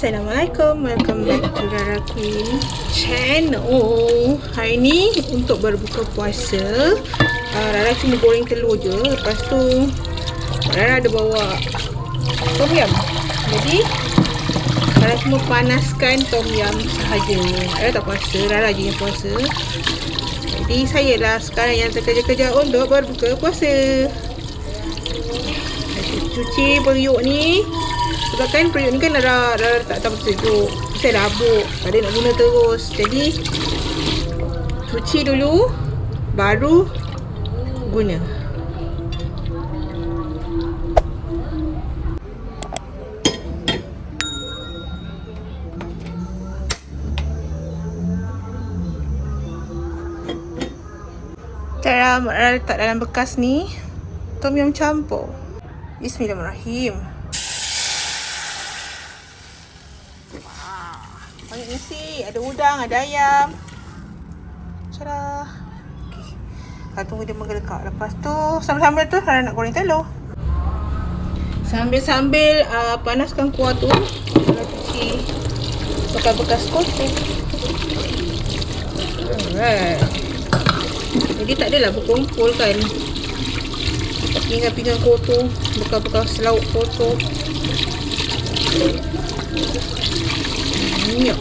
Assalamualaikum. Welcome back to Rara Queen Channel. Hari ni untuk berbuka puasa uh, Rara cuma goreng telur je. Lepas tu Rara ada bawa Tom yum. Jadi Rara cuma panaskan tom yum sahaja. Rara tak puasa Rara je yang puasa. Jadi saya lah sekarang yang terkerja-kerja untuk berbuka puasa. Cuci periuk ni sebab kan periuk ni kan dah, dah, tak tahu sejuk Saya dah habuk Tak ada nak guna terus. Jadi Cuci dulu Baru Guna. Cara letak dalam bekas ni. Tom yum campur. Bismillahirrahmanirrahim udang, ada ayam. Cara. Okey. Kita tunggu dia menggelekak. Lepas tu, sambil-sambil tu Farah nak goreng telur. Sambil-sambil uh, panaskan kuah tu, Farah cuci bekas-bekas kotor. Alright. Jadi tak adalah berkumpul kan. Pinggan-pinggan kotor, bekas-bekas lauk kotor minyak.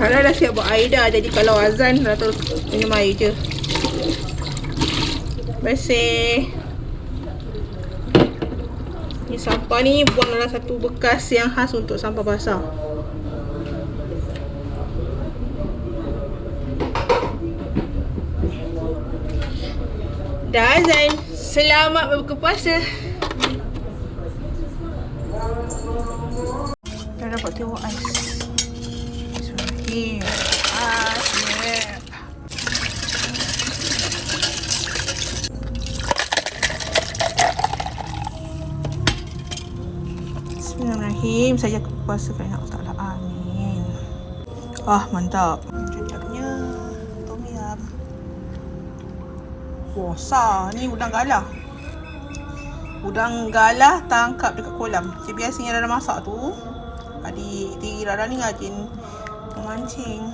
Hala dah siap buat air dah Jadi kalau azan dah terus minum air je Bersih Ni sampah ni buang dalam satu bekas yang khas untuk sampah basah. Dah azan. Selamat berbuka puasa. Dah dapat tengok ais. Bismillahirrahmanirrahim. Saya kuasa kerana Allah Ta'ala. Amin. Ah, mantap. Sah. Ni udang galah. Udang galah tangkap dekat kolam. Macam biasanya Rara masak tu. Adik tiri Rara ni rajin memancing.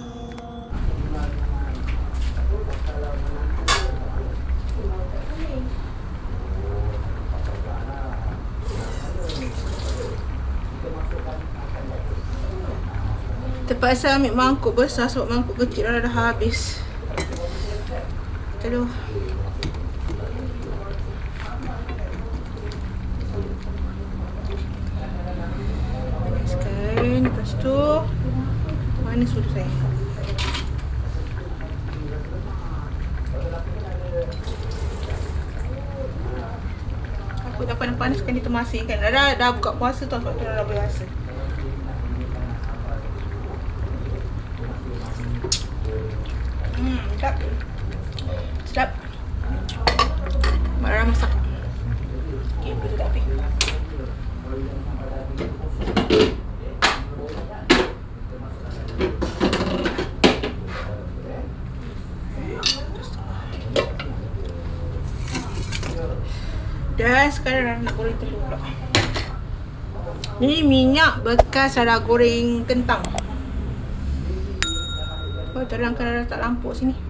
Terpaksa ambil mangkuk besar sebab mangkuk kecil dah habis. Aduh. Lepas tu. Mana sudu saya? Aku dah panas-panaskan di temasih kan. Dah, dah, dah buka puasa tau sebab tu dah, dah biasa. Hmm, sedap. Sedap. Marah masak. Okey, aku tak api. Dan sekarang nak goreng telur pula. Ni minyak bekas Rara goreng kentang. Oh, terangkan Rara tak lampu sini.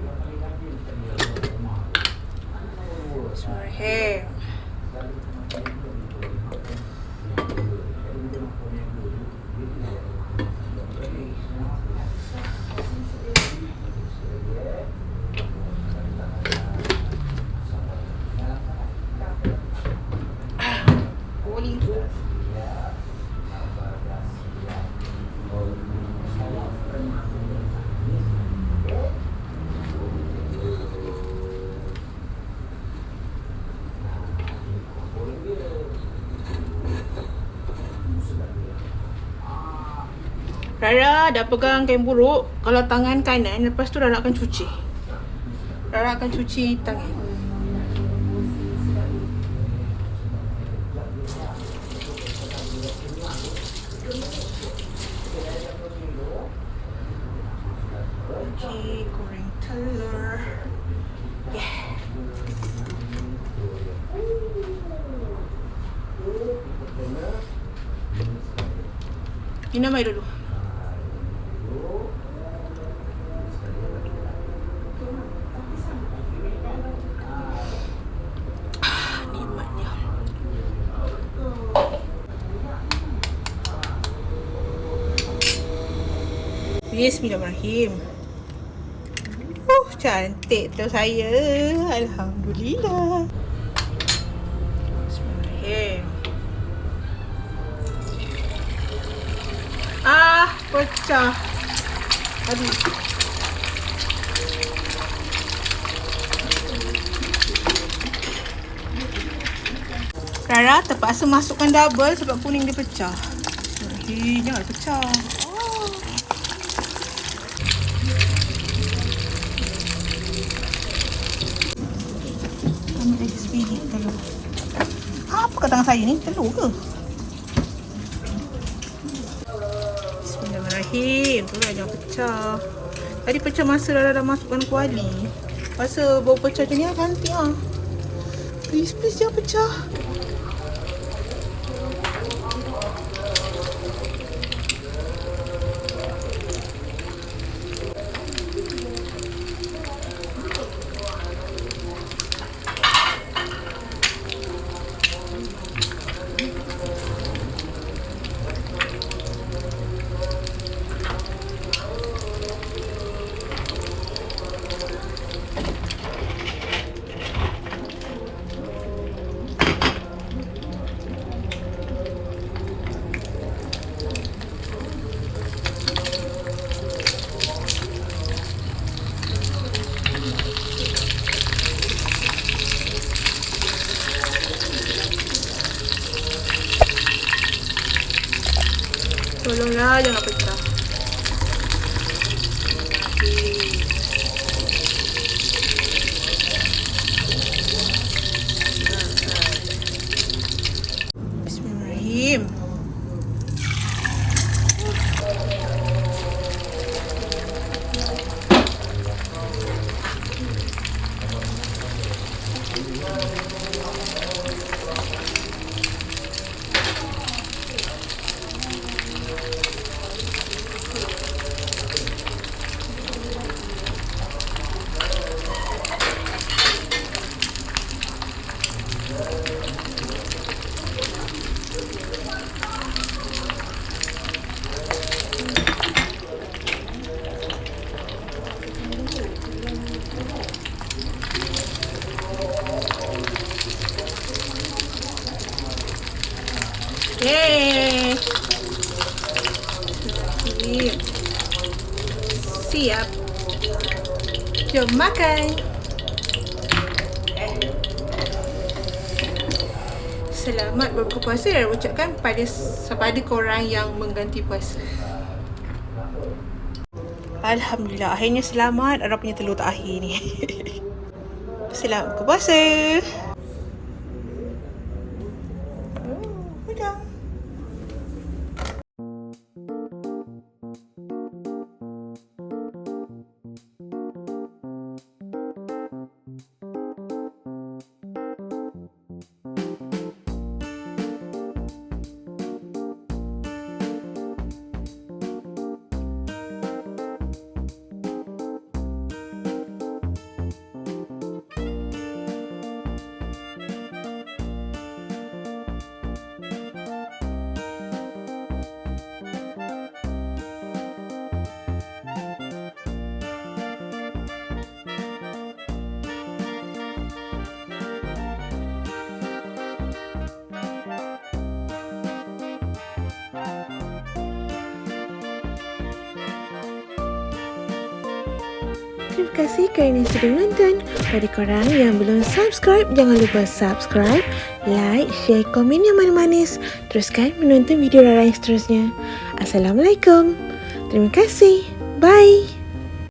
Rara dah pegang kain buruk Kalau tangan kanan Lepas tu Rara akan cuci. Rara akan cuci tangan. Minum air dulu. Bismillahirrahmanirrahim. Uh, cantik tu saya. Alhamdulillah. Ah, pecah. Aduh. Rara terpaksa masukkan double sebab kuning dia pecah. Bismillahirrahmanirrahim. Jangan pecah. Kat tangan saya ni? Telur ke? Bismillahirrahmanirrahim. Tu lah jangan pecah. Tadi pecah masa dah dah masukkan kuali. Masa bau pecah macam ni cantik ah. Please, please jangan pecah. Obrigado. Siap. Jom makan. Selamat berbuka puasa dan ucapkan pada kepada korang yang mengganti puasa. Alhamdulillah, akhirnya selamat Arab punya telur terakhir ni. Selamat berbuka Terima kasih kerana sudah menonton. Pada korang yang belum subscribe, jangan lupa subscribe, like, share, komen yang manis-manis. Teruskan menonton video Rara yang seterusnya. Assalamualaikum. Terima kasih. Bye.